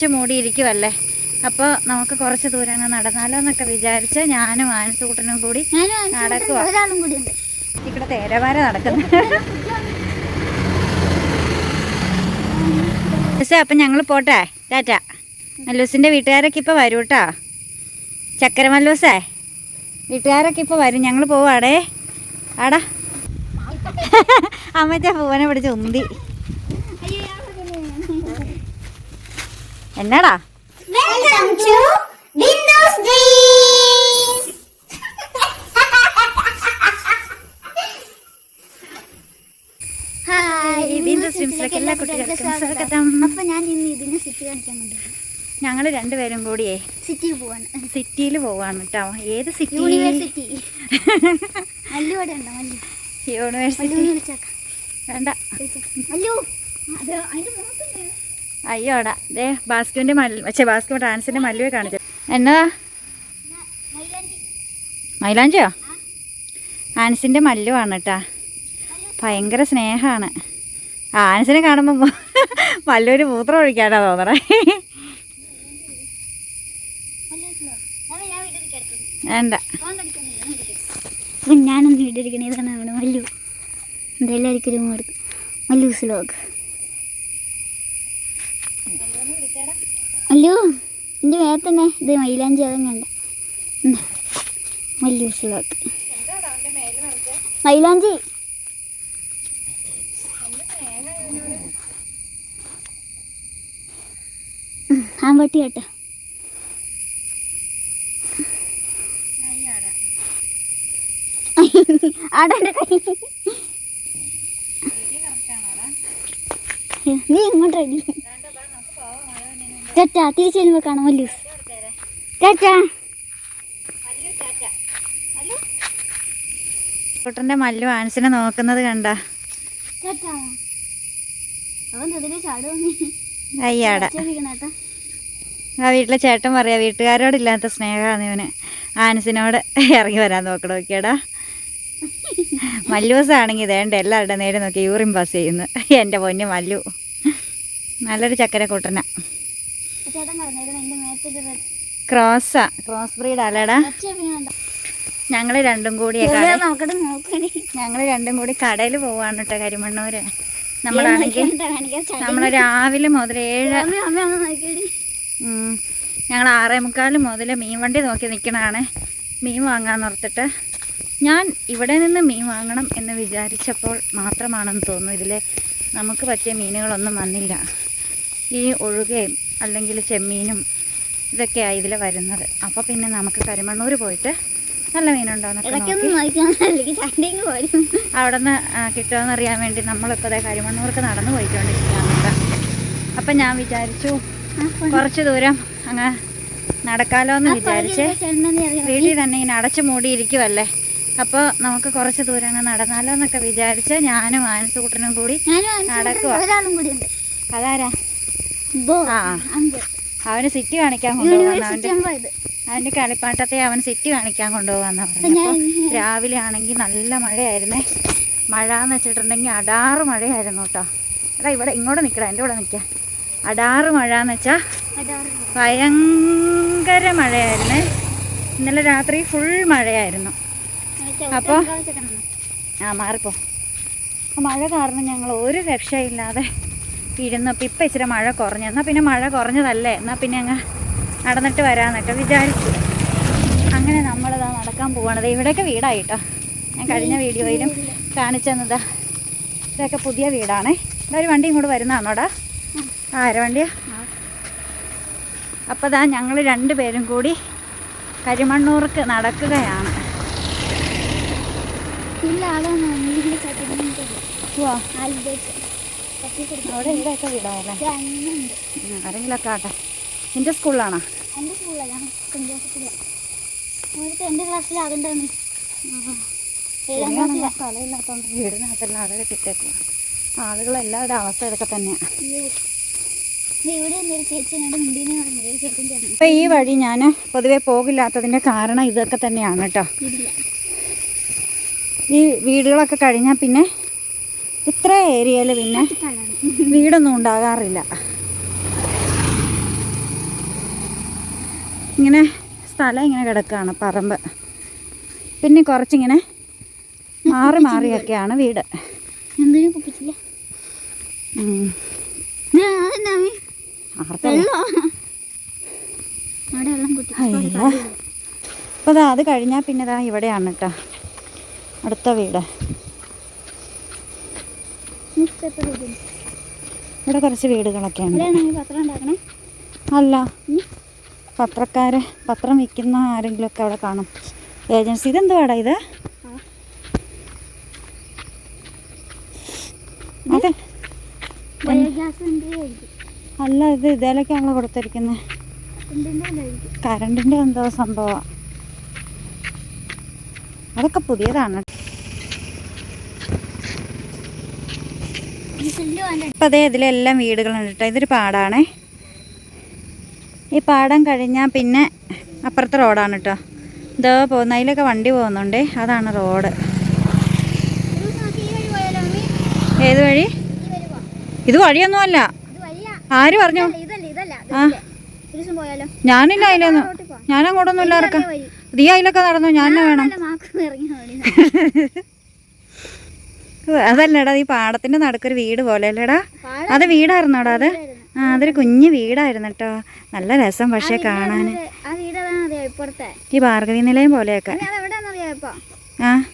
കുറച്ച് മൂടിയിരിക്കുവല്ലേ അപ്പോൾ നമുക്ക് കുറച്ച് ദൂരം അങ്ങ് നടന്നാലോ എന്നൊക്കെ വിചാരിച്ച് ഞാനും ആനത്തൂട്ടനും കൂടി ഉണ്ട്. ഇവിടെ തേരവാര നടക്കുന്നു. ലൂസേ അപ്പം ഞങ്ങൾ പോട്ടെ? ടാറ്റ. മല്ലൂസിന്റെ വീട്ടുകാരൊക്കെ ഇപ്പോൾ വരും കേട്ടോ ചക്കര മല്ലൂസേ വീട്ടുകാരൊക്കെ ഇപ്പോൾ വരും. ഞങ്ങൾ പോവാടേ. ആടാ. അമ്മച്ച പൂവനെ പിടിച്ച് ഉന്തി. എന്നാടാ? എല്ലാ കുട്ടികൾക്കും സ്വാഗതം. അപ്പൊ ഞാൻ ഇന്ന് ഇതിനെ സിറ്റി കാണിക്കാൻ ഞങ്ങൾ രണ്ടുപേരും കൂടിയേ സിറ്റിയിൽ പോവാണ്. സിറ്റിയിൽ പോവാണ് കേട്ടോ. ഏത് സിറ്റി യൂണിവേഴ്സിറ്റി ഉണ്ടോ മല്ലു യൂണിവേഴ്സിറ്റി. വേണ്ട. മല്ലു അത് അതിന്റെ മുഖത്തല്ലേ അയ്യോടാ ദേ ബാസ്കുവിന്റെ മല്ലു പക്ഷേ ബാസ്കു ഡാൻസിന്റെ മല്ലുവെ കാണിച്ചു. എന്നതാ മൈലാഞ്ചി മൈലാഞ്ചിയോ? ആൻസിന്റെ മല്ലുവാണ് കേട്ടാ ഭയങ്കര സ്നേഹമാണ് ആൻസിനെ കാണുമ്പോൾ മല്ലൊരു മൂത്രം ഒഴിക്കാനാ കിടക്കുന്നു വേണ്ട. ഞാനൊന്ന് വീട്ടിലിരിക്കണേ ഇതാണ് അവിടെ മല്ലു. ഒരു കൊടുക്കും മല്ലൂസ് ലോഗ് മല്ലു എന്റെ വേഗം തന്നെ ഇത് മൈലാഞ്ചി അതും കണ്ട. എന്താ മല്ലൂസ് ലോഗ് മൈലാഞ്ചി ആമ്പട്ടി കേട്ടോ. ആടെ എന്റെ കൈ നീ ഇങ്ങോട്ട് റെഡി ടാറ്റാ തിരിച്ചു വരുമ്പോൾ കാണാം മല്ലൂസ് ടാറ്റ. കുട്ടന്റെ മല്ലു ആൻസിനെ നോക്കുന്നത് കണ്ട. അയ്യാടാ. ആ വീട്ടിലെ ചേട്ടൻ പറയാ വീട്ടുകാരോടില്ലാത്ത സ്നേഹമാണ് ഇവന്. ആൻസിനോട് ഇറങ്ങി വരാൻ നോക്കണം നോക്കിയടാ. മല്ലൂസാണെങ്കിൽ ഇതേണ്ട എല്ലാവരുടെ നേരെ നോക്കി യൂറിൻ പാസ് ചെയ്യുന്നു. എന്റെ പൊന്നു മല്ലു. നല്ലൊരു ചക്കര കൂട്ടന ചേട്ടൻ പറഞ്ഞായിരുന്നു എന്റെ മേത്തൊരു ക്രോസാ. ക്രോസ് ബ്രീഡ് അല്ലേടാ ഞങ്ങൾ രണ്ടും കൂടി ഞങ്ങൾ നോക്കട്ടെ നോക്കണേ. ഞങ്ങൾ രണ്ടും കൂടി കടയിൽ പോവാണ് കേട്ടോ കരിമണ്ണൂര്. നമ്മളാണെങ്കിൽ നമ്മൾ രാവിലെ മുതൽ ഏഴ്. ഞങ്ങൾ ആറേ മുക്കാൽ മുതൽ മീൻ വണ്ടി നോക്കി നിൽക്കണതാണ് മീൻ വാങ്ങാൻ ഓർത്തിട്ട് ഞാൻ ഇവിടെ നിന്ന് മീൻ വാങ്ങണം എന്ന് വിചാരിച്ചപ്പോൾ മാത്രമാണെന്ന് തോന്നുന്നു. ഇതിൽ നമുക്ക് പറ്റിയ മീനുകളൊന്നും വന്നില്ല. ഈ ഒഴുകയും അല്ലെങ്കിൽ ചെമ്മീനും ഇതൊക്കെയാണ് ഇതിൽ വരുന്നത്. അപ്പോൾ പിന്നെ നമുക്ക് കരിമണ്ണൂർ പോയിട്ട് നല്ല മീനുണ്ടോന്നൊക്കെ അവിടെ നിന്ന് കിട്ടുമെന്ന് അറിയാൻ വേണ്ടി നമ്മളിപ്പോൾ അതേ കരിമണ്ണൂർക്ക് നടന്നു പോയിക്കൊണ്ടിരിക്കുകയാണ് കേട്ടോ. അപ്പം ഞാൻ വിചാരിച്ചു കുറച്ച് ദൂരം അങ്ങ് നടക്കാലോ എന്ന് വിചാരിച്ച്. വീട്ടിൽ തന്നെ ഇങ്ങനെ അടച്ചു മൂടിയിരിക്കുമല്ലേ അപ്പോൾ നമുക്ക് കുറച്ച് ദൂരം അങ്ങ് നടന്നാലോ എന്നൊക്കെ വിചാരിച്ച് ഞാനും ആനസൂട്ടനും കൂടി നടക്കുക അതാരാ? അവന് സിറ്റി കാണിക്കാൻ കൊണ്ടുപോകാൻ അവന്റെ കളിപ്പാട്ടത്തെ അവൻ സിറ്റി കാണിക്കാൻ കൊണ്ടുപോകാന്ന് പറഞ്ഞു രാവിലെ ആണെങ്കിൽ നല്ല മഴയായിരുന്നേ. മഴ എന്ന് വെച്ചിട്ടുണ്ടെങ്കിൽ അടാറ് മഴയായിരുന്നു കേട്ടോ. എടാ ഇവിടെ ഇങ്ങോട്ട് നിൽക്കടാ എന്റെ കൂടെ നിൽക്കാം അടാറ് മഴ എന്ന് വെച്ചാൽ ഭയങ്കര മഴയായിരുന്നേ. ഇന്നലെ രാത്രി ഫുൾ മഴയായിരുന്നു. അപ്പോൾ ആ മാറിപ്പോ. മഴ കാരണം ഞങ്ങൾ ഒരു രക്ഷയില്ലാതെ ഇരുന്നപ്പോൾ ഇപ്പം ഇച്ചിരി മഴ കുറഞ്ഞു. എന്നാൽ പിന്നെ മഴ കുറഞ്ഞതല്ലേ? എന്നാൽ പിന്നെ അങ്ങ് നടന്നിട്ട് വരാമെന്നൊക്കെ വിചാരിച്ചു. അങ്ങനെ നമ്മളിതാ നടക്കാൻ പോകണത് ഇവിടെയൊക്കെ വീടായിട്ടോ. ഞാൻ കഴിഞ്ഞ വീഡിയോയിലും കാണിച്ചെന്നതാ. ഇതൊക്കെ പുതിയ വീടാണേ. ഇവിടെ ഒരു വണ്ടി ഇങ്ങോട്ട് വരുന്നതാണോടാ? ആര വണ്ടിയാ? അപ്പോൾ ദാ ഞങ്ങൾ രണ്ടുപേരും കൂടി കരിമണ്ണൂർക്ക് നടക്കുകയാണ്. ഇല്ല അതാണ് ആൽബർട്ട് അവിടെ ഇവിടെയൊക്കെ വീടായല്ലേ ആരെങ്കിലൊക്കെ ആട്ടെ. എന്റെ സ്കൂളിലാണോ? എന്റെ സ്കൂളിലാണ് ഞാൻ എന്റെ ക്ലാസ്സിൽ സ്ഥലമില്ലാത്തതുകൊണ്ട് വീടിനകത്തെല്ലാം ആളുകൾ കിട്ടേക്കുക ആളുകളെല്ലാവരുടെ അവസ്ഥ ഇതൊക്കെ തന്നെയാണ് ഈ വഴി ഞാൻ പൊതുവെ പോകില്ലാത്തതിന്റെ കാരണം ഇതൊക്കെ തന്നെയാണ് കേട്ടോ. ഈ വീടുകളൊക്കെ കഴിഞ്ഞാൽ പിന്നെ ഇത്ര ഏരിയയിൽ പിന്നെ വീടൊന്നും ഉണ്ടാകാറില്ല. ഇങ്ങനെ സ്ഥലം ഇങ്ങനെ കിടക്കുകയാണ് പറമ്പ്. പിന്നെ കുറച്ചിങ്ങനെ മാറി മാറിയൊക്കെയാണ് വീട്. അപ്പോൾ അത് കഴിഞ്ഞാൽ പിന്നെ ഇതാ ഇവിടെയാണ് കേട്ടോ. അടുത്ത വീട്. ഇവിടെ കുറച്ച് വീടുകളൊക്കെ ഉണ്ട് അല്ല. പത്രക്കാര് പത്രം വിൽക്കുന്ന ആരെങ്കിലുമൊക്കെ അവിടെ കാണും. ഏജൻസി ഇതെന്തുവാടാ ഇത്? അതെ. അല്ല ഇത് ഇതിലൊക്കെയാണല്ലോ കൊടുത്തിരിക്കുന്നത് കറണ്ടിന്റെ എന്തോ സംഭവം. അതൊക്കെ പുതിയതാണ്. ഇപ്പം അതേ ഇതിലെല്ലാം വീടുകളുണ്ട് കേട്ടോ ഇതൊരു പാടാണേ. ഈ പാടം കഴിഞ്ഞാൽ പിന്നെ അപ്പുറത്തെ റോഡാണ് കേട്ടോ. ഇതോ പോകുന്ന അതിലൊക്കെ വണ്ടി പോകുന്നുണ്ടേ. അതാണ് റോഡ്. ഏത് വഴി? ഇത് വഴിയൊന്നുമല്ല. ആര് പറഞ്ഞു? ആ. ഞാനില്ല അതിലൊന്നും. ഞാൻ അങ്ങോട്ടൊന്നും ഇല്ല ഇറക്കാം നീ അതിലൊക്കെ നടന്നു? ഞാൻ വേണം നല്ല മാക്കം ഇറങ്ങി മതി അതല്ലടാ ഈ പാടത്തിന്റെ നടുക്കൊരു വീട് പോലെ അല്ലേടാ അത് വീടായിരുന്നോടാ അത്? ആ അതൊരു കുഞ്ഞു വീടായിരുന്നു കേട്ടോ. നല്ല രസം പക്ഷെ കാണാൻ. അതാണ് ഈ ഭാർഗവി നിലയം പോലെയൊക്കെ. ആ.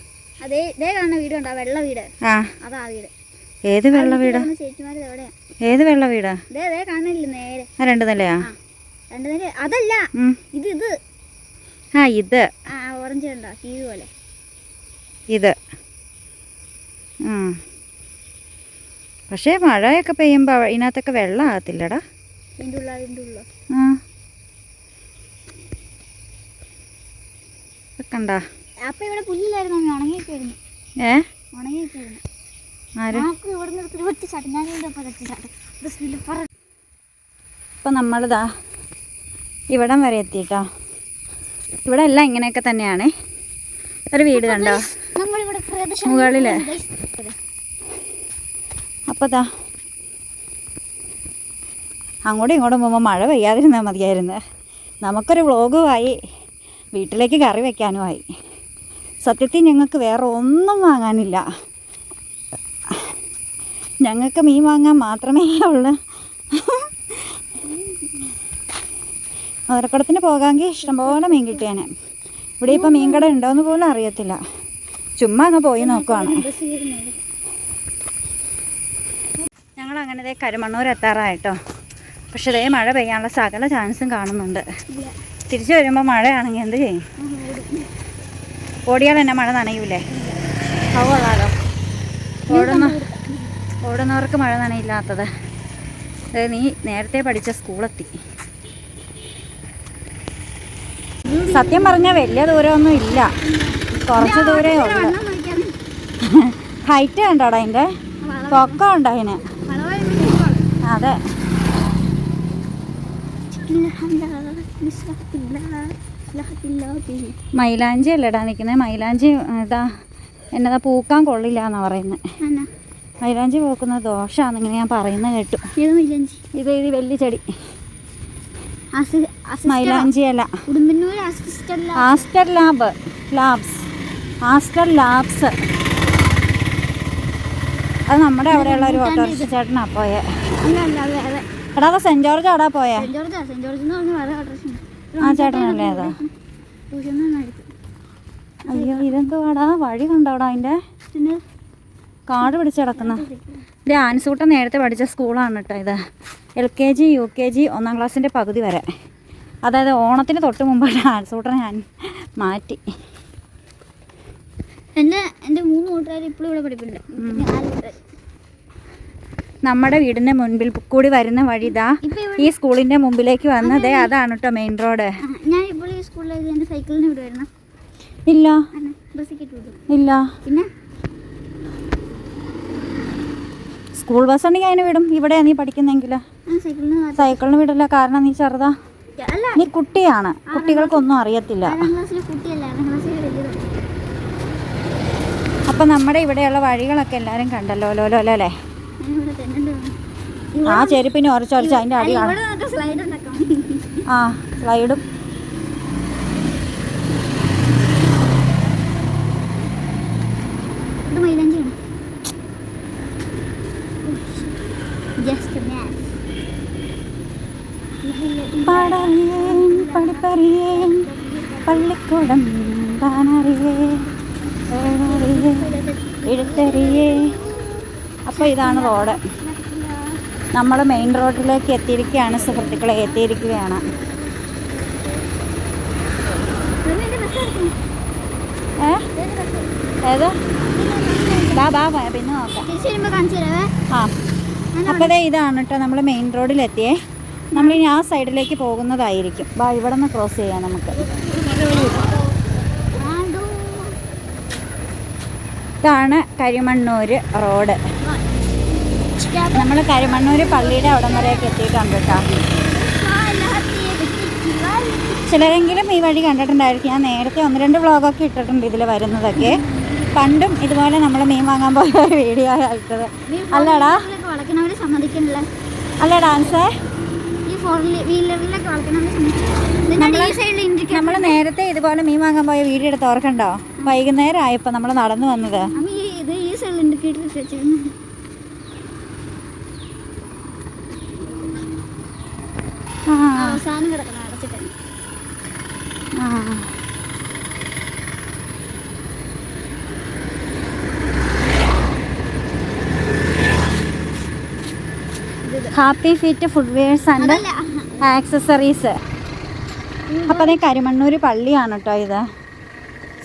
ഏത് വെള്ള വീടാ? ഏത് വെള്ള വീടാ? രണ്ട് നിലയാ? അതല്ല. ഇത് ഇത്. ആ ഇത്. ഓറഞ്ച് കണ്ടോ? പോലെ. ഇത്. ആ. പക്ഷേ മഴയൊക്കെ പെയ്യുമ്പോൾ ഇതിനകത്തൊക്കെ വെള്ളം ആകത്തില്ലടാ. ആ. കണ്ട? ഏ? ഇപ്പം നമ്മളിതാ ഇവിടം വരെ എത്തിട്ടോ ഇവിടെ എല്ലാം ഇങ്ങനെയൊക്കെ തന്നെയാണ്. ഒരു വീട് കണ്ടോ? മുകളിൽ. അപ്പോൾ ദാ അങ്ങോട്ടും ഇങ്ങോട്ടും പോകുമ്പോൾ മഴ പെയ്യാതിരുന്നാൽ മതിയായിരുന്നു. നമുക്കൊരു വ്ളോഗുമായി വീട്ടിലേക്ക് കറി വയ്ക്കാനുമായി സത്യത്തിൽ ഞങ്ങൾക്ക് വേറെ ഒന്നും വാങ്ങാനില്ല. ഞങ്ങൾക്ക് മീൻ വാങ്ങാൻ മാത്രമേ ഉള്ളൂ. മധുരക്കുടത്തിന് പോകാമെങ്കിൽ ഇഷ്ടംപോലെ മീൻ കിട്ടിയേനെ. ഇവിടെ ഇപ്പോൾ മീൻകട ഉണ്ടോയെന്ന് പോലും അറിയത്തില്ല. ചുമ്മാ അങ്ങ് പോയി നോക്കുവാണ്. ഞങ്ങൾ അങ്ങനെ കരുമണ്ണൂർ എത്താറായിട്ടോ. പക്ഷെ ഇതേ മഴ പെയ്യാനുള്ള സകല ചാൻസും കാണുന്നുണ്ട്. തിരിച്ചു വരുമ്പോൾ മഴയാണെങ്കിൽ എന്ത് ചെയ്യും? ഓടിയാൽ തന്നെ മഴ നനയൂലേ? അത് കൊള്ളാലോ. ഓടുന്ന ഓടുന്നവർക്ക് മഴ നനയില്ലാത്തത്. നീ നേരത്തെ പഠിച്ച സ്കൂളെത്തി. സത്യം പറഞ്ഞാൽ വലിയ ദൂരമൊന്നും ഇല്ല. കുറച്ച് ദൂരേ ഉള്ളു. ഹൈറ്റ് കണ്ടോടാ അതിന്റെ പൊക്കം ഉണ്ടോ അതിന്? അതെ. മൈലാഞ്ചി അല്ലടാ നിൽക്കുന്നത് മൈലാഞ്ചി ഇതാ എന്നതാ പൂക്കാൻ കൊള്ളില്ല എന്നാ? പറയുന്നത് മൈലാഞ്ചി പൂക്കുന്നത് ദോഷമാണെന്നിങ്ങനെ ഞാൻ പറയുന്നത് കേട്ടു. ഇത് ഇത് വലിയ ചെടി. Aster lab. Labs. Aster labs. അത് നമ്മുടെ അവിടെയുള്ള ഒരു ഓട്ടോറിക്ഷ ചേട്ടനാ പോയെ. എടാ അത് സെന്റ് ജോർജ് ആടാ പോയെ. ആ ചേട്ടനല്ലേ അതാ. അയ്യോ ഇതെന്തുവാടാ വഴി കണ്ടോടാ അതിന്റെ കാട് പിടിച്ച് കിടക്കുന്ന. ഇത് ആൻസൂട്ടൻ നേരത്തെ പഠിച്ച സ്കൂളാണ് കേട്ടോ ഇത്. L K G U K G ഒന്നാം ക്ലാസ്സിന്റെ പകുതി വരെ. അതായത് ഓണത്തിന് തൊട്ട് മുമ്പാണ് ആൻസൂട്ടനെ ഞാൻ മാറ്റി. എന്റെ എന്റെ മൂന്ന് കൂട്ടുകാർ ഇപ്പോഴും ഇവിടെ പഠിപ്പുണ്ട്. നമ്മുടെ വീടിന്റെ മുൻപിൽ കൂടി വരുന്ന വഴി ഇതാ. ഇവിടെ ഈ സ്കൂളിന്റെ മുമ്പിലേക്ക് വന്നത് അതാണ് കേട്ടോ മെയിൻ റോഡ്. ഞാൻ ഇപ്പോൾ ഈ എന്റെ സൈക്കിളിന് വരണം. ഇല്ല. ഇല്ല. പിന്നെ? സ്കൂൾ ബസ് ഉണ്ടെങ്കിൽ അതിന് വിടും. ഇവിടെ നീ പഠിക്കുന്നെങ്കിൽ. ആ സൈക്കിളിന് വിടില്ല. കാരണം നീ ചെറുതാ. നീ കുട്ടിയാണ്. കുട്ടികൾക്കൊന്നും അറിയത്തില്ല. അപ്പൊ നമ്മുടെ ഇവിടെയുള്ള വഴികളൊക്കെ എല്ലാരും കണ്ടല്ലോ. ലോലോ അല്ലേ ആ ചെരുപ്പിനെ ഉരച്ചൊരച്ച് അതിന്റെ അടിയാണ് ആ സ്ലൈഡും പള്ളിക്കൂടം താനറിയേ എഴുത്തറിയേ അപ്പോൾ ഇതാണ് റോഡ്. നമ്മൾ മെയിൻ റോഡിലേക്ക് എത്തിയിരിക്കുകയാണ് സുഹൃത്തുക്കളെ എത്തിയിരിക്കുകയാണ്. ഏ? ഏത്? ബാ ബാ പിന്നെ നോക്കാം. ആ. അപ്പോൾ ഇതാണ് കേട്ടോ നമ്മൾ മെയിൻ റോഡിലെത്തിയേ. നമ്മളിനി ആ സൈഡിലേക്ക് പോകുന്നതായിരിക്കും. ബാ ഇവിടെ നിന്ന് ക്രോസ് ചെയ്യാം നമുക്ക്. ഇതാണ് കരിമണ്ണൂർ റോഡ്. നമ്മൾ കരിമണ്ണൂർ പള്ളിയുടെ അവിടം വരെയൊക്കെ എത്തിയിട്ടുണ്ട് കേട്ടോ. ചിലരെങ്കിലും ഈ വഴി കണ്ടിട്ടുണ്ടായിരിക്കും. ഞാൻ നേരത്തെ ഒന്ന് രണ്ട് വ്ളോഗൊക്കെ ഇട്ടിട്ടുണ്ട് ഇതിൽ വരുന്നതൊക്കെ. പണ്ടും ഇതുപോലെ നമ്മൾ മീൻ വാങ്ങാൻ പോയ വീഡിയോ ആയിട്ടത് അല്ലടാ അല്ലടാ വളയ്ക്കണവരെ സമ്മതിക്കണില്ല അല്ല ഡാൻസേ ഈ ഫോർ വീലറിലൊക്കെ നമ്മൾ നേരത്തെ ഇതുപോലെ മീൻ വാങ്ങാൻ പോയ വീഡിയോ എടുത്ത് ഓർക്കണ്ടോ? വൈകുന്നേരം ആയപ്പോൾ നമ്മൾ നടന്നു വന്നത്. അമ്മ ഈ ഇത് ഈ സൈഡിൽ ഇൻഡിക്കേറ്റർ ഇട്ട് വെച്ചിരുന്നു ആ. അവസാനം കിടക്കണം അടച്ചിട്ട്. ആ. Happy feet footwears and accessories അപ്പം അതേ കരിമണ്ണൂർ പള്ളിയാണ് കേട്ടോ ഇത്.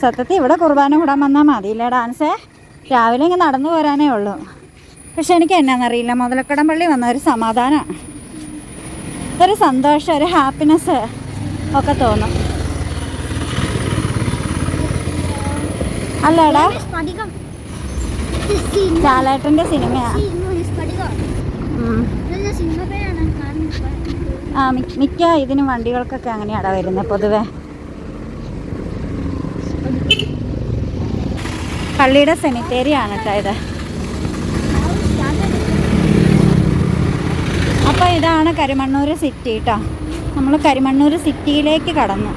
സത്യത്തിൽ ഇവിടെ കുർബാന കൂടാൻ വന്നാൽ മതിയില്ല ഡാൻസേ രാവിലെ ഇങ്ങനെ നടന്നു പോരാനേ ഉള്ളൂ. പക്ഷെ എനിക്ക് എന്നാന്നറിയില്ല മുതലക്കടം പള്ളി വന്ന ഒരു സമാധാനം. ഒരു സന്തോഷം ഒരു ഹാപ്പിനെസ് ഒക്കെ തോന്നും. അല്ലേടാ? ലാലേട്ടന്റെ സിനിമയാണ് ആ മിക്ക ഇതിന് വണ്ടികൾക്കൊക്കെ അങ്ങനെയാടാ വരുന്നത് പൊതുവെ. പള്ളിയുടെ സെമിത്തേരി ആണ് കേട്ടോ ഇത്. അപ്പോൾ ഇതാണ് കരിമണ്ണൂർ സിറ്റി കേട്ടോ നമ്മൾ കരിമണ്ണൂർ സിറ്റിയിലേക്ക് കടന്നു.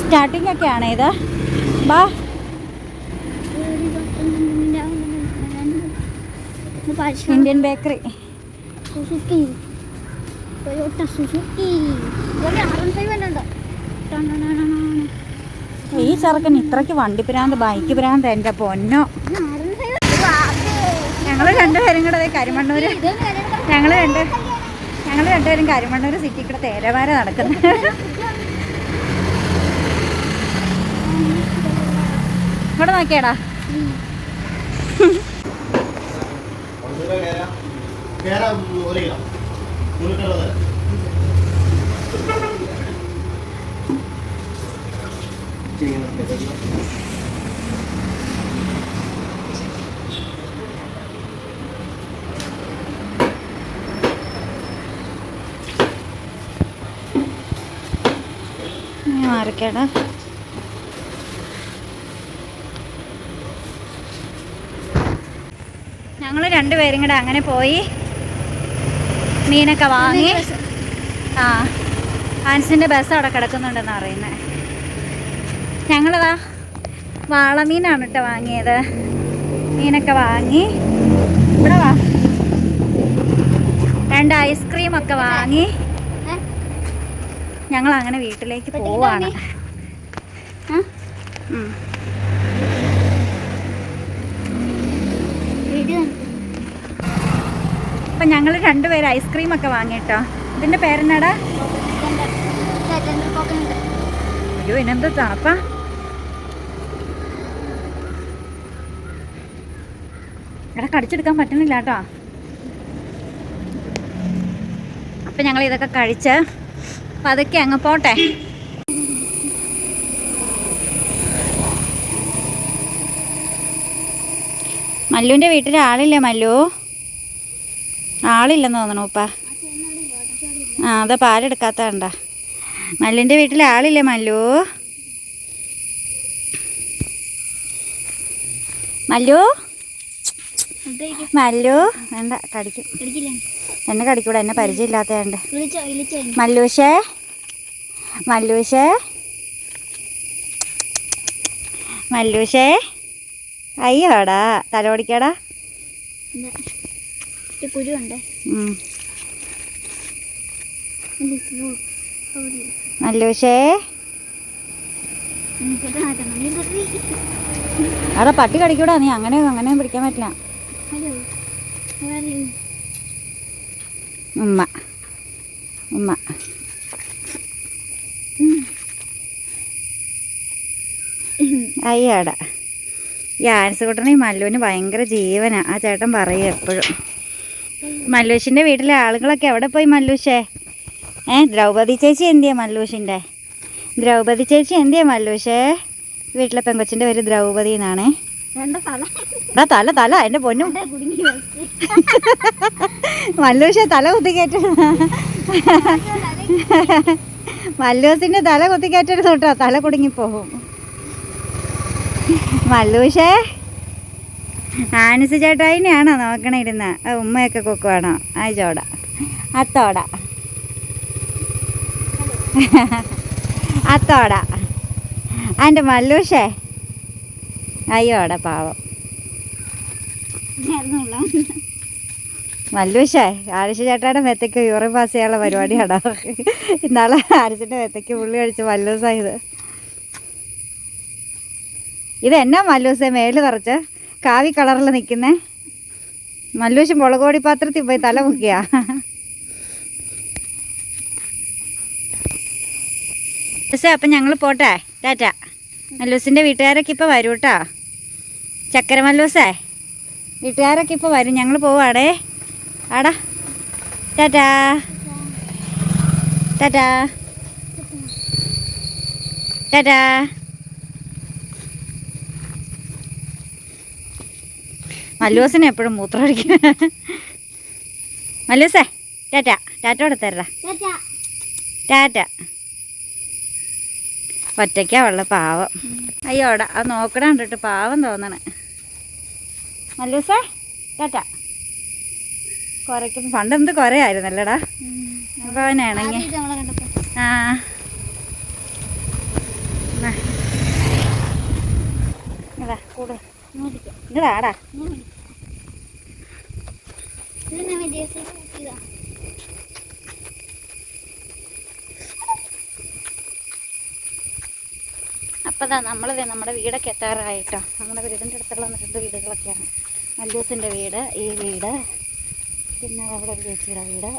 സ്റ്റാർട്ടിംഗ് ഒക്കെയാണ് ഇത്. ബാ. Indian bakery Suzuki Toyota Suzuki ഈ ചെറുക്കൻ ഇത്രയ്ക്ക് വണ്ടി പ്രാന്ത് ബൈക്ക് പ്രാന്ത് എന്റെ പൊന്നോ ഞങ്ങൾ രണ്ടുപേരും കൂടെ കരിമണ്ണൂർ ഞങ്ങൾ രണ്ട് ഞങ്ങൾ രണ്ടുപേരും കരിമണ്ണൂർ സിറ്റി കൂടെ തേരമാര നടക്കുന്നു ഇവിടെ നോക്കിയാടാ കേര കിലോ. മാറിക്കേടാ ഞങ്ങൾ രണ്ടുപേരും കൂടെ അങ്ങനെ പോയി മീനൊക്കെ വാങ്ങി. ആ ആൻസിന്റെ ബസ് അവിടെ കിടക്കുന്നുണ്ടെന്ന് പറയുന്നത് ഞങ്ങളതാ വാളമീനാണ് കേട്ടോ വാങ്ങിയത്. മീനൊക്കെ വാങ്ങി. ഇവിടെ വാ. രണ്ട് ഐസ്ക്രീം ഒക്കെ വാങ്ങി. ഞങ്ങൾ അങ്ങനെ വീട്ടിലേക്ക് പോവാണ്. ഉം. അപ്പം ഞങ്ങൾ രണ്ടുപേരും ഐസ്ക്രീം ഒക്കെ വാങ്ങിട്ടോ ഇതിന്റെ പേരെന്നാടാ? അയ്യോ ഇനെന്ത് തണുപ്പാ? എടാ കടിച്ചെടുക്കാൻ പറ്റുന്നില്ല കേട്ടോ അപ്പം ഞങ്ങൾ ഇതൊക്കെ കഴിച്ച് പതുക്കെ അങ്ങ് പോട്ടെ. മല്ലുവിന്റെ വീട്ടിൽ ആളില്ലേ മല്ലു? ആളില്ലെന്ന് തോന്നണു ഉപ്പ. ആ അതാ പാലെടുക്കാത്ത കണ്ട. മല്ലുവിന്റെ വീട്ടിൽ ആളില്ലേ മല്ലു? മല്ലു? മല്ലു? വേണ്ട കടിക്കും. എന്നെ കടിക്കൂടാ എന്നെ പരിചയമില്ലാത്തതുണ്ട് മല്ലൂഷേ? മല്ലൂഷേ? മല്ലൂഷേ? അയ്യോടാ തലോടിക്കാടാ. കുരുണ്ട്. ഉം. വിളിക്കലോ അവിടെ പട്ടി കടിക്കൂടാ. നീ അങ്ങനെ അങ്ങനെ പിടിക്കാൻ പറ്റില്ല. ഉമ്മ. ഉമ്മ. അയ്യാടാ. ഈ ആൻസുകുട്ടന് ഈ മല്ലുവിന് ഭയങ്കര ജീവനാ. ആ ചേട്ടൻ പറയും എപ്പോഴും. മല്ലൂഷിന്റെ വീട്ടിലെ ആളുകളൊക്കെ എവിടെ പോയി മല്ലൂഷേ ഏ ദ്രൗപദി ചേച്ചി എന്തിയാ മല്ലൂഷിന്റെ ദ്രൗപദി ചേച്ചി എന്തിയാ മല്ലൂഷേ വീട്ടിലെ പെങ്കൊച്ചിന്റെ പേര് ദ്രൗപദി എന്നാണേ. തല. എടാ തല തല എന്റെ പൊന്നും. മല്ലൂഷ തല കുത്തിക്കയറ്റ മല്ലൂസിന്റെ തല കുത്തിക്കയറ്റരുത് കേട്ടോ തല കുടുങ്ങിപ്പോകും മല്ലൂഷേ ആനിസ് ചേട്ടായിനെയാണോ നോക്കണിരുന്ന ഉമ്മയൊക്കെ കൊക്കുവാണോ? ആ ചോട അത്തോട. അത്തോട. എന്റെ മല്ലൂഷേ? അയ്യോടെ പാവം. മല്ലൂഷേ ആരിശ ചേട്ടായുടെ മെത്തയ്ക്ക് യൂറിൻ പാസ് ചെയ്യാനുള്ള പരിപാടിയാണോ? ഇന്നാളെ ആരിശിന്റെ മെത്തയ്ക്ക് പുള്ളി കഴിച്ച് മല്ലൂസായത് ഇത്. എന്നാ മല്ലൂസേ മേൽ നിറച്ച്? കാവി കളറിൽ നിൽക്കുന്നേ. മല്ലൂശ് മുളക് പൊടി പാത്രത്തിൽ പോയി തല മുക്കിയാ ദിവസം അപ്പം ഞങ്ങൾ പോട്ടെ. ടാറ്റ. മല്ലൂസിന്റെ വീട്ടുകാരൊക്കെ ഇപ്പോൾ വരും കേട്ടോ ചക്കര മല്ലൂസേ. വീട്ടുകാരൊക്കെ ഇപ്പോൾ വരും. ഞങ്ങൾ പോവാടേ. ആടാ. ടാറ്റാ. ടാറ്റാ. ടാറ്റാ. മല്ലൂസിനെ എപ്പോഴും മൂത്രം അടിക്കും മല്ലൂസേ ടാറ്റ ടാറ്റ കൊടുത്തരടാ ടാറ്റാ. ടാറ്റ. ഒറ്റയ്ക്കാ ഉള്ള പാവം. അയ്യോടാ അത് നോക്കണ കണ്ടിട്ട് പാവം തോന്നണ. മല്ലൂസേ ടാറ്റ. കുറയ്ക്കും പണ്ട് എന്ത് കുറയായിരുന്നല്ലടാ. അപ്പോൾ അവനാണെങ്കിൽ. ആ. ഇതാ കൂടെ. ഇങ്ങോട്ട് ഇരിക്കാം. ഇതാടാ അപ്പോൾ ദാ നമ്മളിത് നമ്മുടെ വീടൊക്കെ എത്താറായിട്ടോ. നമ്മുടെ വീടിന്റെ അടുത്തുള്ള രണ്ട് വീടുകളൊക്കെയാണ്. മല്ലൂസിന്റെ വീട് ഈ വീട് പിന്നെ അവിടെ ഒരു ചേച്ചിയുടെ വീട്.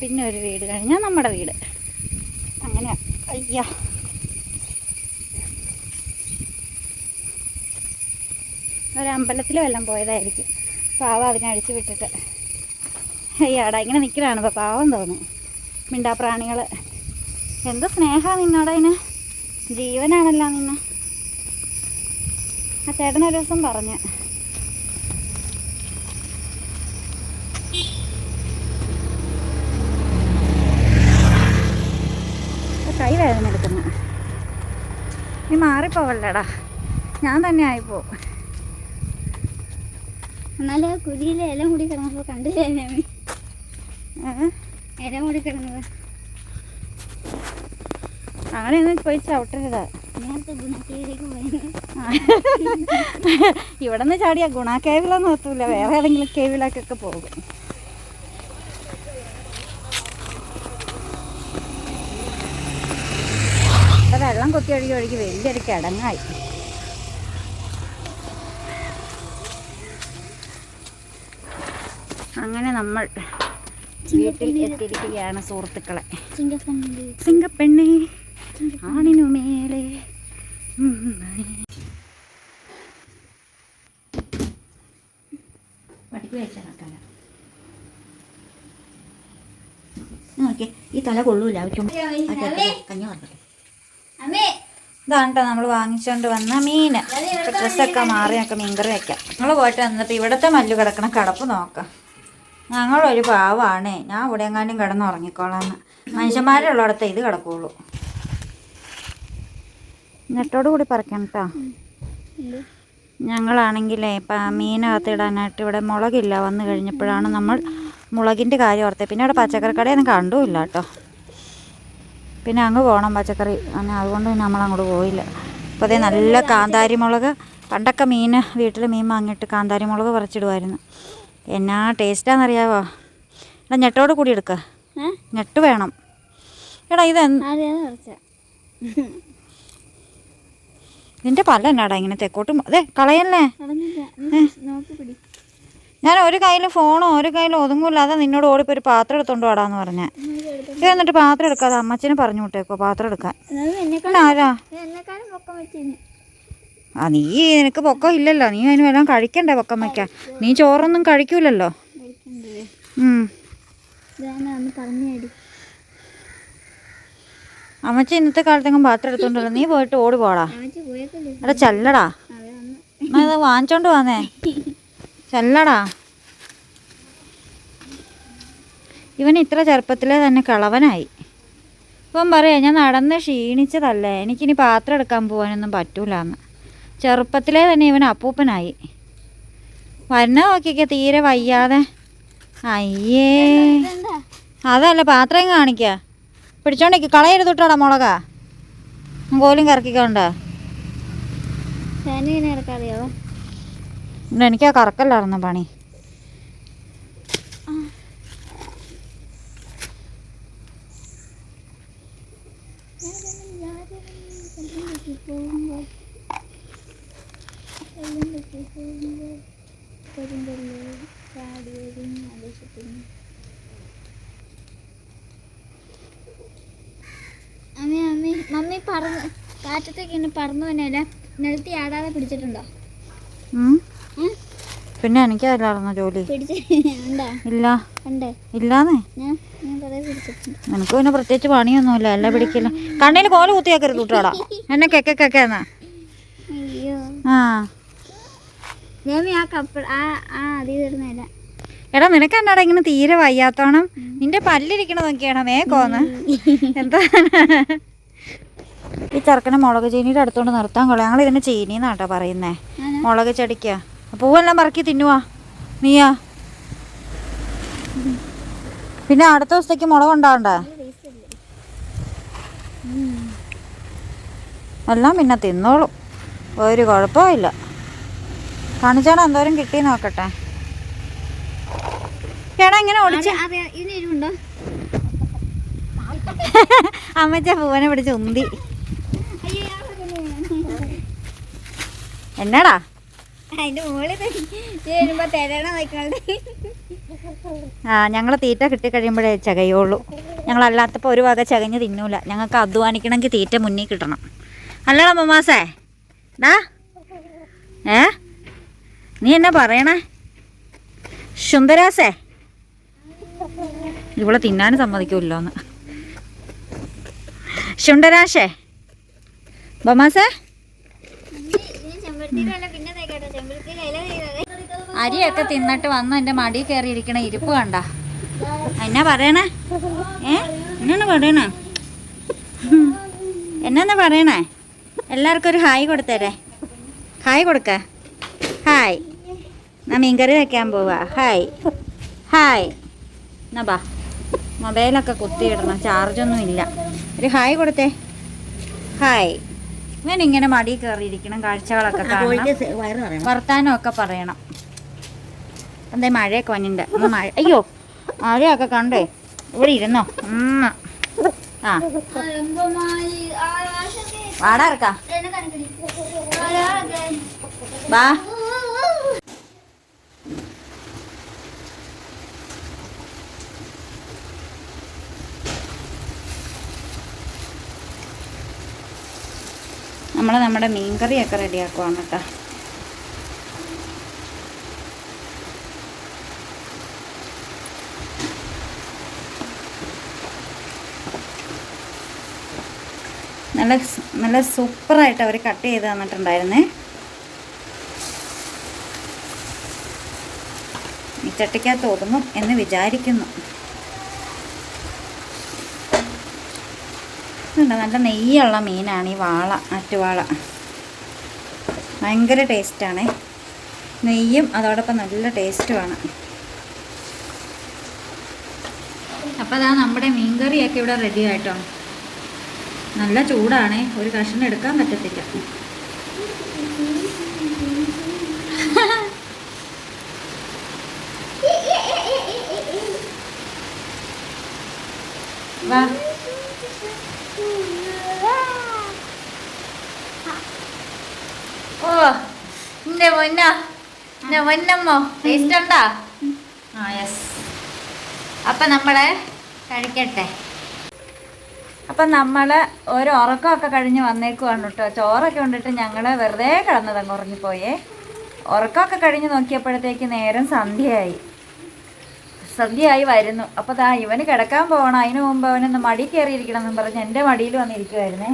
പിന്നെ ഒരു വീട് കഴിഞ്ഞാൽ നമ്മുടെ വീട്. അങ്ങനെ അയ്യോ. ഒരു അമ്പലത്തിലും എല്ലാം പോയതായിരിക്കും. പാവം അതിനെ അഴിച്ചു വിട്ടിട്ട്. അയ്യാടാ ഇങ്ങനെ നിൽക്കലാണ് ഇപ്പോൾ പാവം തോന്നി മിണ്ടാപ്രാണികൾ എന്ത് സ്നേഹമാണ് നിന്നോടതിന് ജീവനാണല്ലോ നിന്നെ. ആ ചേട്ടൻ ഒരു ദിവസം പറഞ്ഞു. കൈ വേദന എടുക്കുന്നു. നീ മാറിപ്പോവല്ലടാ. ഞാൻ തന്നെ ആയിപ്പോ എന്നാലും ആ കുഴിയിലെ ഇല മൂടി കിടന്നപ്പോ കണ്ടില്ലേ ഞാൻ ഇല മൂടി കിടന്നത്. അങ്ങനെയൊന്നും പോയി ചവിട്ടരുത്. ഇവിടെ നിന്ന് ചാടിയാ ഗുണ കേവിലൊന്നും എത്തൂല. വേറെ ഏതെങ്കിലും കേവിലൊക്കെ പോകും. വെള്ളം കൊത്തി ഒഴുകി ഒഴുകി വലിയൊരു കിടങ്ങായി. അങ്ങനെ നമ്മൾ വീട്ടിൽ എത്തിയിരിക്കുകയാണ് സുഹൃത്തുക്കളെ സിംഗപ്പെണ്ണേ ആണിനു മേലെ. നോക്കിയേ ഈ തല കൊള്ളൂല ഇതാണ്ടോ കഞ്ഞി അമ്മേ. ഇതാണ് കേട്ടോ നമ്മൾ വാങ്ങിച്ചുകൊണ്ട് വന്ന മീൻ ഡ്രസ്സൊക്കെ മാറി മാറിയൊക്കെ മീൻകറി വെക്കാം. നമ്മൾ പോയിട്ട് വന്നിട്ട് ഇവിടത്തെ മല്ലു കിടക്കണ കടപ്പ് നോക്കാം. ഞങ്ങളൊരു പാവാണ്. ഞാൻ ഇവിടെ എങ്ങാനും കിടന്നുറങ്ങിക്കോളാം ഉറങ്ങിക്കോളാന്ന് മനുഷ്യന്മാരുള്ളിടത്ത് ഇത് കിടക്കുള്ളൂ. നെട്ടോട് കൂടി പറിക്കണം കേട്ടോ ഞങ്ങളാണെങ്കിലേ ഇപ്പം മീനകത്ത് ഇടാനായിട്ട് ഇവിടെ മുളകില്ല. വന്നു കഴിഞ്ഞപ്പോഴാണ് നമ്മൾ മുളകിന്റെ കാര്യം ഓർത്തത് പിന്നെ ഇവിടെ പച്ചക്കറി കടയൊന്നും കണ്ടുമില്ല കേട്ടോ പിന്നെ അങ്ങ് പോകണം പച്ചക്കറി. അങ്ങനെ അതുകൊണ്ട് നമ്മൾ അങ്ങോട്ട് പോയില്ല. അപ്പോൾ അതേ നല്ല കാന്താരി മുളക് പണ്ടൊക്കെ മീൻ വീട്ടിൽ മീൻ വാങ്ങിയിട്ട് കാന്താരി മുളക് പറിച്ചിടുമായിരുന്നു എന്നാ ടേസ്റ്റാണെന്നറിയാവോ എടാ ഞെട്ടോട് കൂടി എടുക്ക. ഞെട്ട് വേണം. എടാ ഇത് നിന്റെ പല്ല എന്നാടാ ഇങ്ങനെ തെക്കോട്ടും അതെ കളയല്ലേ? ഞാൻ ഒരു കയ്യിൽ ഫോണോ ഒരു കയ്യിൽ ഒതുങ്ങൂല്ലാതെ നിന്നോട് ഓടിപ്പോ ഒരു പാത്രം എടുത്തോണ്ട് വാടാന്ന് പറഞ്ഞ. ഇത് എന്നിട്ട് പാത്രം എടുക്കാതെ അമ്മച്ചനെ പറഞ്ഞു വിട്ടേക്കോ പാത്രം എടുക്കാൻ. ആരാ? ആ നീ നിനക്ക് പൊക്കം ഇല്ലല്ലോ. നീ അതിന് വല്ലതും കഴിക്കണ്ടേ പൊക്കം വയ്ക്കാൻ നീ ചോറൊന്നും കഴിക്കൂലല്ലോ. അമ്മച്ചി ഇന്നത്തെ കാലത്തെങ്കിലും പാത്രം എടുത്തോണ്ടല്ലോ. നീ പോയിട്ട് ഓടി പോടാ. എടാ ചെല്ലടാ. വാങ്ങിച്ചോണ്ട് വന്നേ. ചെല്ലടാ. ഇവൻ ഇത്ര ചെറുപ്പത്തിലെ തന്നെ കളവനായി. ഇപ്പം പറയാ ഞാൻ നടന്ന് ക്ഷീണിച്ചതല്ലേ. എനിക്കിനി പാത്രം എടുക്കാൻ പോകാനൊന്നും പറ്റൂലെന്ന്. ചെറുപ്പത്തിലേ തന്നെ ഇവൻ അപ്പൂപ്പനായി. വരുന്ന നോക്കിയൊക്കെ തീരെ വയ്യാതെ. അയ്യേ. അതല്ല പാത്രം കാണിക്കുക പിടിച്ചോണ്ടേക്ക് കളയരുത് തൊട്ടാടാ മുളക. കോലും കറക്കിക്കോണ്ട. എനിക്കാ കറക്കല്ലായിരുന്നു ഇറക്കാറിയാവോ പിന്നെ എനിക്ക് ആവേശത്തിന് അമ്മി അമ്മി മമ്മി പറന്ന് കാറ്റത്തേക്ക് ഇങ്ങനെ പറന്നു തന്നെയല്ല നിലത്തി ആടാതെ പിടിച്ചിട്ടുണ്ടോ? പിന്നെ എനിക്കല്ലായിരുന്നു ജോലി? ഇല്ല. ഇല്ലാന്നേ? നിനക്ക് പിന്നെ പ്രത്യേകിച്ച് പണിയൊന്നുമില്ല എല്ലാം പിടിക്കില്ല കണ്ണിന് കോല കുത്തിയാക്കരുത് കൂട്ടാടാ എന്നെ കെക്കെ കെക്കെന്നാ. അയ്യോ. ആ. ആ കപ്പ ആ ആ തരുന്നില്ല എടാ നിനക്ക് എന്നാടാ ഇങ്ങനെ തീരെ വയ്യാത്തോണം. നിന്റെ പല്ലിരിക്കണ നോക്കിയാണോ മേക്കോന്ന് എന്താ ഈ ചെറുക്കനെ മുളക് ചീനിയുടെ അടുത്തോണ്ട് നിർത്താൻ കൊള്ളാം. ഞങ്ങൾ ഇതിന് ചീനിന്നാട്ടോ പറയുന്നേ. മുളക് ചെടിക്ക. പൂവെല്ലാം പറക്കി തിന്നുവാ. നീയാ. പിന്നെ അടുത്ത ദിവസത്തേക്ക് മുളക് ഉണ്ടാവണ്ടേ? എല്ലാം പിന്നെ തിന്നോളും. ഒരു കുഴപ്പമില്ല കാണിച്ചാണ്? എന്തോരം കിട്ടി നോക്കട്ടെ. ചേട്ടാ ഇങ്ങനെ ഒളിച്ച്. അമ്മച്ച പൂവനെ പിടിച്ച് ഉന്തി. എന്നാടാ? ആ ഞങ്ങൾ തീറ്റ കിട്ടിക്കഴിയുമ്പോഴേ ചകയുള്ളൂ. ഞങ്ങളല്ലാത്തപ്പോൾ ഒരു വക ചകഞ്ഞ് തിന്നൂല. ഞങ്ങൾക്ക് അധ്വാനിക്കണമെങ്കിൽ തീറ്റ മുന്നിൽ കിട്ടണം. അല്ലടാ മമ്മാസേ ഡാ. ഏ? നീ എന്നാ പറയണേ? സുന്ദരാസേ. ഇവളെ തിന്നാനും സമ്മതിക്കൂല്ലോന്ന് ശുണ്ടരാശേ ബൊമാസേ. അരിയൊക്കെ തിന്നിട്ട് വന്ന് എന്റെ മടി കയറിയിരിക്കണ ഇരിപ്പ് കണ്ട. എന്നാ പറയണേ? ഏ? എന്നാണ് പറയണേ. എന്നാന്ന് പറയണേ? എല്ലാവർക്കും ഒരു ഹായ് കൊടുത്തേരേ. ഹായ് കൊടുക്ക. ഞാൻ മീൻകറി വെക്കാൻ പോവാ. ഹായ് ഹായ് എന്നാ ബാ. മൊബൈലൊക്കെ കുത്തിയിടണം ചാർജൊന്നും ഇല്ല. ഒരു ഹായ് കൊടുത്തേ. ഹായ് ഇവൻ ഇങ്ങനെ മടി കയറിയിരിക്കണം. കാഴ്ചകളൊക്കെ കാണണം. വർത്താനമൊക്കെ പറയണം. എന്തേ മഴയൊക്കെ വന്നിണ്ട് ഒന്ന് മഴ അയ്യോ മഴയൊക്കെ കണ്ടേ. ഇവിടെ ഇരുന്നോ? ഉമ്മ. ആ. അലമ്പമായി. ആകാശത്തെ വാടാ ഇറക്കാം. എന്നെ കണക്കിടി. ആകാശത്തെ. വാ നമ്മൾ നമ്മുടെ മീൻകറിയൊക്കെ റെഡിയാക്കുവാണ് കേട്ടോ. നല്ല നല്ല സൂപ്പറായിട്ട് അവർ കട്ട് ചെയ്ത് തന്നിട്ടുണ്ടായിരുന്നേ. ഈ ചട്ടിക്കകത്ത് ഒതുങ്ങും എന്ന് വിചാരിക്കുന്നു. നല്ല നെയ്യുള്ള മീനാണ് ഈ വാള. ആറ്റുവാള ഭയങ്കര ടേസ്റ്റാണേ. നെയ്യും അതോടൊപ്പം നല്ല ടേസ്റ്റുമാണ്. അപ്പോൾ അതാ നമ്മുടെ മീൻകറിയൊക്കെ ഇവിടെ റെഡി ആയിട്ടോ. നല്ല ചൂടാണ്. ഒരു കഷ്ണം എടുക്കാൻ പറ്റത്തില്ല. വാ. ഓ എന്റെ പൊന്ന? എന്റെ പൊന്നമ്മോ? ടേസ്റ്റ് ഉണ്ടോ? ആ യെസ് അപ്പം നമ്മൾ കഴിക്കട്ടെ. അപ്പം നമ്മൾ ഒരു ഉറക്കമൊക്കെ കഴിഞ്ഞ് വന്നേക്കുവാണ് കേട്ടോ. ചോറൊക്കെ കൊണ്ടിട്ട് ഞങ്ങൾ വെറുതെ കിടന്നതങ്ങ് ഉറങ്ങിപ്പോയേ. ഉറക്കമൊക്കെ കഴിഞ്ഞ് നോക്കിയപ്പോഴത്തേക്ക് നേരം സന്ധ്യയായി. സന്ധ്യയായി വരുന്നു. അപ്പോൾ ദാ ഇവന് കിടക്കാൻ പോകണം. അതിനു മുമ്പ് അവനൊന്ന് മടി കയറിയിരിക്കണം എന്ന് പറഞ്ഞ് എന്റെ മടിയിൽ വന്നിരിക്കുമായിരുന്നേ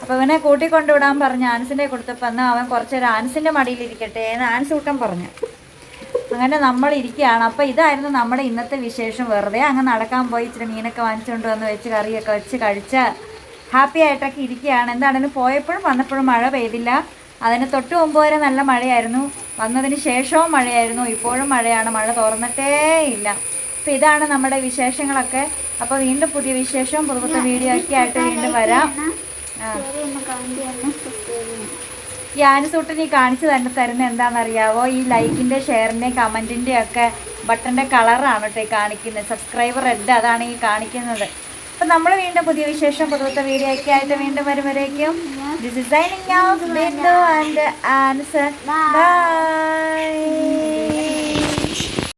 അപ്പോൾ ഇവനെ കൂട്ടിക്കൊണ്ടുവിടാൻ പറഞ്ഞ് ആൻസിന്റെ കൊടുത്തപ്പോൾ എന്നാൽ അവൻ കുറച്ചൊരു ആൻസിന്റെ മടിയിലിരിക്കട്ടെ എന്ന് ആൻസ് കൂട്ടം പറഞ്ഞു. അങ്ങനെ നമ്മൾ ഇരിക്കുകയാണ്. അപ്പോൾ ഇതായിരുന്നു നമ്മുടെ ഇന്നത്തെ വിശേഷം. വെറുതെ അങ്ങ് നടക്കാൻ പോയി ഇച്ചിരി മീനൊക്കെ വാങ്ങിച്ചുകൊണ്ട് വന്ന് വെച്ച് കറിയൊക്കെ വെച്ച് കഴിച്ച് ഹാപ്പി ആയിട്ടൊക്കെ ഇരിക്കുകയാണ്. എന്താണെങ്കിലും പോയപ്പോഴും വന്നപ്പോഴും മഴ പെയ്തില്ല. അതിന് തൊട്ട് മുമ്പ് വരെ നല്ല മഴയായിരുന്നു. വന്നതിന് ശേഷവും മഴയായിരുന്നു. ഇപ്പോഴും മഴയാണ്. മഴ തുറന്നിട്ടേ ഇല്ല. അപ്പോൾ ഇതാണ് നമ്മുടെ വിശേഷങ്ങളൊക്കെ. അപ്പോൾ വീണ്ടും പുതിയ വിശേഷം പുതുപുത്ത വീഡിയോ ഒക്കെ ആയിട്ട് വീണ്ടും വരാം. സബ്സ്ക്രൈബ് ഈ കാണിച്ചു തന്നെ തരുന്ന എന്താണെന്നറിയാവോ? ഈ ലൈക്കിന്റെ ഷെയറിന്റെ കമന്റിന്റെ ഒക്കെ ബട്ടന്റെ കളറാണ് കേട്ടോ ഈ കാണിക്കുന്നത്. സബ്സ്ക്രൈബർ റെഡ് അതാണ് ഈ കാണിക്കുന്നത്. അപ്പം നമ്മൾ വീണ്ടും പുതിയ വിശേഷം പുതുത്ത വീഡിയോ ഒക്കെ ആയിട്ട് വീണ്ടും വരുമ്പോഴേക്കും this is and answer bye